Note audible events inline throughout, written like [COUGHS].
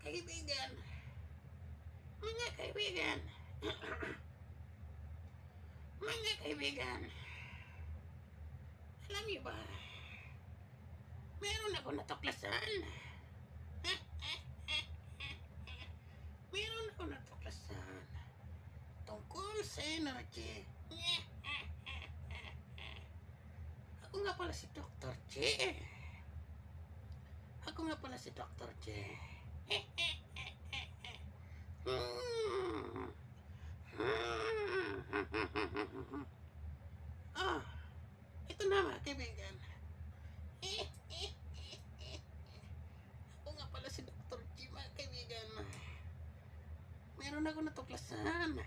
Kaibigan, mga kaibigan, mga kaibigan, alam niyo ba, meron ako natuklasan. meron ako natuklasan tungkol energy. Ako nga pala si Dr. J. Ako nga pala si Dr. J. Hmm. Ah, ito na mga kaibigan. Ako nga pala si Dr. G, mga kaibigan. Meron ako natuklasan.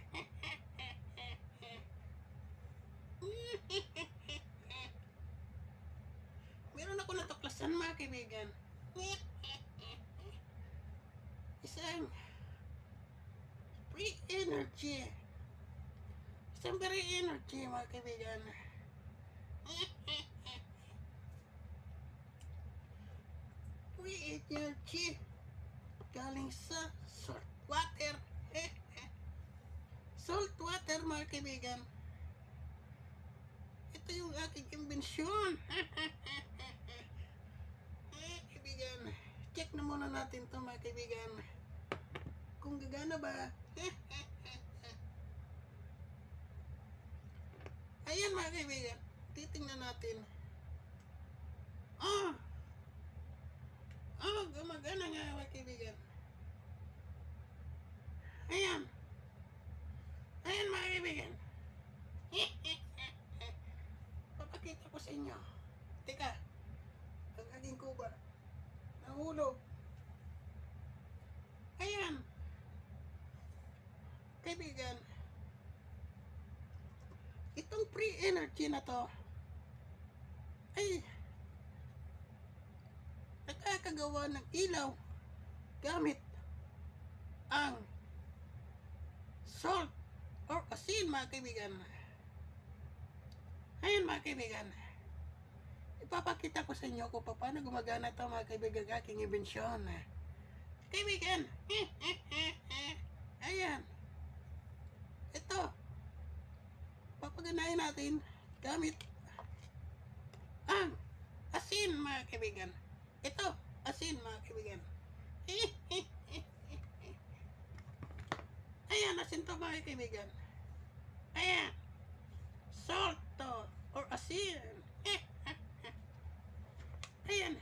Meron ako natuklasan, mga kaibigan. Isang free energy. Isang very energy, mga kaibigan. Free energy galing sa salt water. salt water, mga kaibigan. Ito yung aking imbensyon. [LAUGHS] na muna natin to mga kaibigan. Kung gagana ba? [LAUGHS] Ayan mga kaibigan, titingnan natin. Ah! Ah, gumagana nga mga kaibigan. Ayan mga kaibigan. Papakita ko sa inyo. Teka. Ang aking kuba. Nahulog. Ayan. Kaibigan. Itong free energy na to ay nakakagawa ng ilaw gamit ang salt or asin mga kaibigan. Ayan mga kaibigan. Ipapakita ko sa inyo kung paano gumagana ito mga kaibigan aking imbensyon. Kaibigan. [LAUGHS] Ayan. Ito. Papaganahin natin gamit ang asin mga kaibigan. Ito, asin mga kaibigan. [LAUGHS] Ayan, asin to mga kaibigan. Ayan. Salt to, or asin. [LAUGHS] Ayan.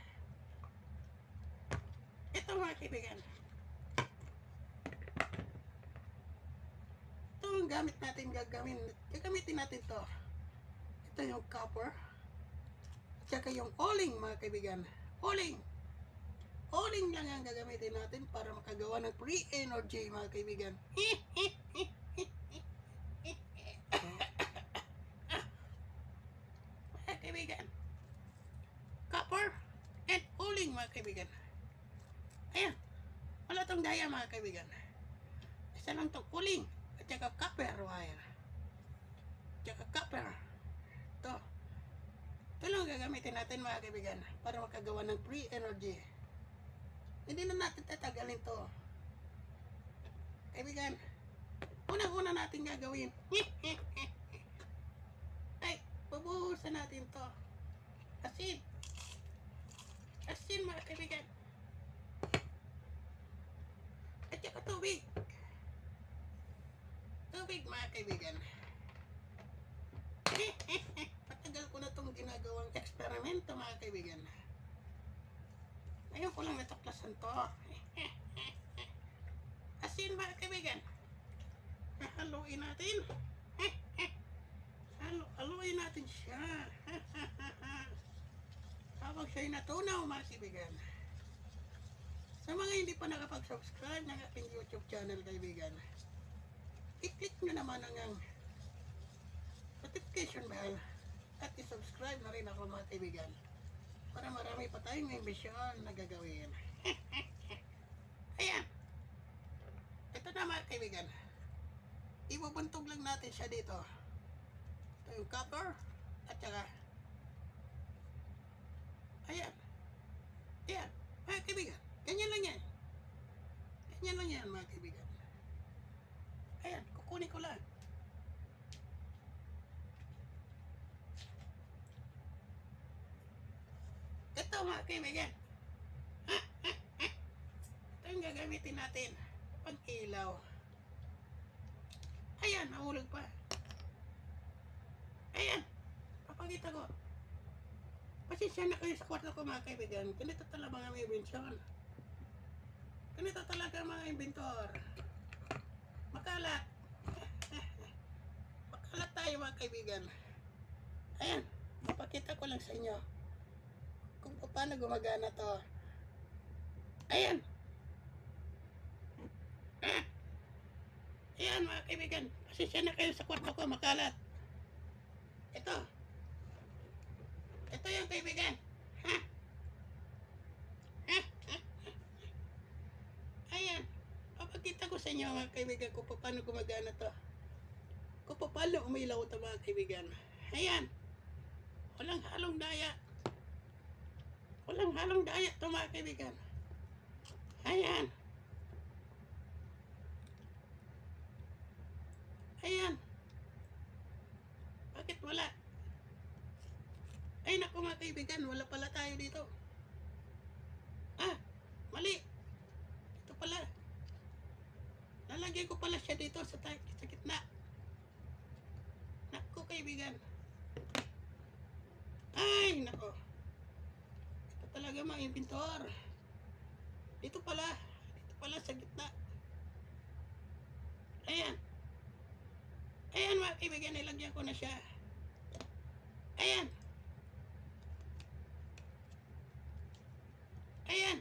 Ito mga kaibigan. Ito ang gamit natin gagawin. Gagamitin natin to. Ito yung copper. At saka yung oling mga kaibigan. Oling. Oling lang ang gagamitin natin para makagawa ng free energy mga kaibigan. [COUGHS] mga kaibigan. Copper and oling mga kaibigan. Ayan. Wala tong daya mga kaibigan. Isa lang tong uling at saka copper wire. Tsaka copper. Ito. Ito lang gagamitin natin mga kaibigan para makagawa ng free energy. Hindi na natin tatagalin to. Kaibigan, unang-una natin gagawin. [LAUGHS] Ay, bubuhusan natin to. Asin mga kaibigan. At saka tubig. Tubig mga kaibigan. [LAUGHS] Patagal ko na itong ginagawang eksperimento mga kaibigan. Ngayon ko lang natuklasan to. [LAUGHS] Asin mga kaibigan. Haluin natin. [LAUGHS] Halo, haluin natin siya. Habang siya'y natunaw mga kaibigan. Sa mga hindi pa nakapag-subscribe ng aking YouTube channel kaibigan, i-click nyo naman ang notification bell at i-subscribe na rin ako mga kaibigan para marami pa tayong ambisyon na gagawin. [LAUGHS] Ayan. Ito na mga kaibigan. Ibubuntog lang natin siya dito. Ito yung copper. At saka, ayan. Ayan, mga kaibigan. Ganyan lang yan. Ganyan lang yan, mga kukunin ko lang. Ito mga kaibigan. Ito yung gagamitin natin. Pag ilaw. Ayan, nahulog pa. Ayan, papakita ko. Pasensya na kayo sa kwarto ko mga kaibigan. Ganito talaga mga may imbensyon. Ganito talaga mga inventor. Makalat. Tayo mga kaibigan. Ayan, papakita ko lang sa inyo kung paano gumagana to. Ayan. Ah. Ayan mga kaibigan, pasensya na kayo sa kwarto ko, makalat. Ito. Ito yung kaibigan. Ha? Ha? Ayan. Papakita ko sa inyo mga kaibigan kung paano gumagana to. Kung paano umilaw ito mga kaibigan. Ayan. Walang halong daya. Walang halong daya ito mga kaibigan. Ayan. Ayan. Bakit wala? Ay naku mga kaibigan, wala pala tayo dito. Ah, mali. Ito pala. Lalagyan ko pala siya dito sa, sa gitna. Naku kaibigan. Ay, nako. Ito talaga mga inventor. Dito pala. Dito pala sa gitna. Ayan. Ayan mga kaibigan, nilagyan ko na siya. Ayan. Ayan.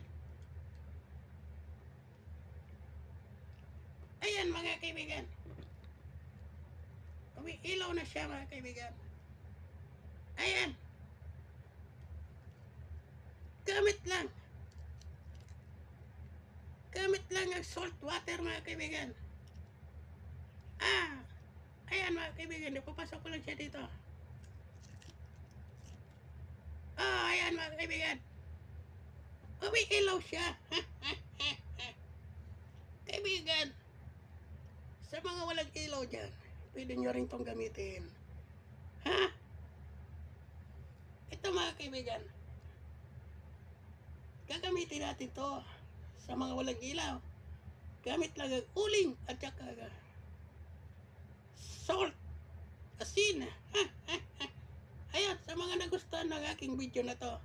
Ayan mga kaibigan. Umiilaw na siya mga kaibigan. Ayan. Gamit lang. Gamit lang ang salt water mga kaibigan. Ah. Ayan mga kaibigan, ipapasok ko lang siya dito. Ah, ayan mga kaibigan. Umiilaw siya. [LAUGHS] kaibigan, sa mga walang ilaw dyan, pwede nyo rin tong gamitin. Ha? Ito mga kaibigan, gagamitin natin to sa mga walang ilaw. Gamit lang ang uling at saka salt, asin. [LAUGHS] Ayan, sa mga nagustuhan ng aking video na to,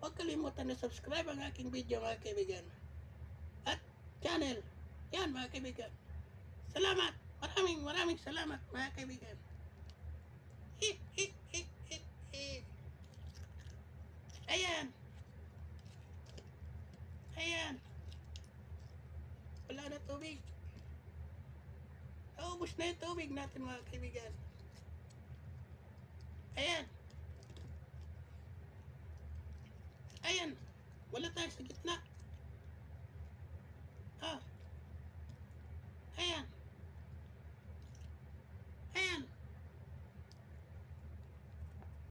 huwag kalimutan na subscribe ang aking video mga kaibigan. At channel. Yan mga kaibigan. Salamat. Maraming maraming salamat mga kaibigan. Hip, hip, hip, hip, hip. Ayan. Ayan. Wala na tubig. Naubos na yung tubig natin mga kaibigan. Ayan. Ayan. Wala tayo sa gitna.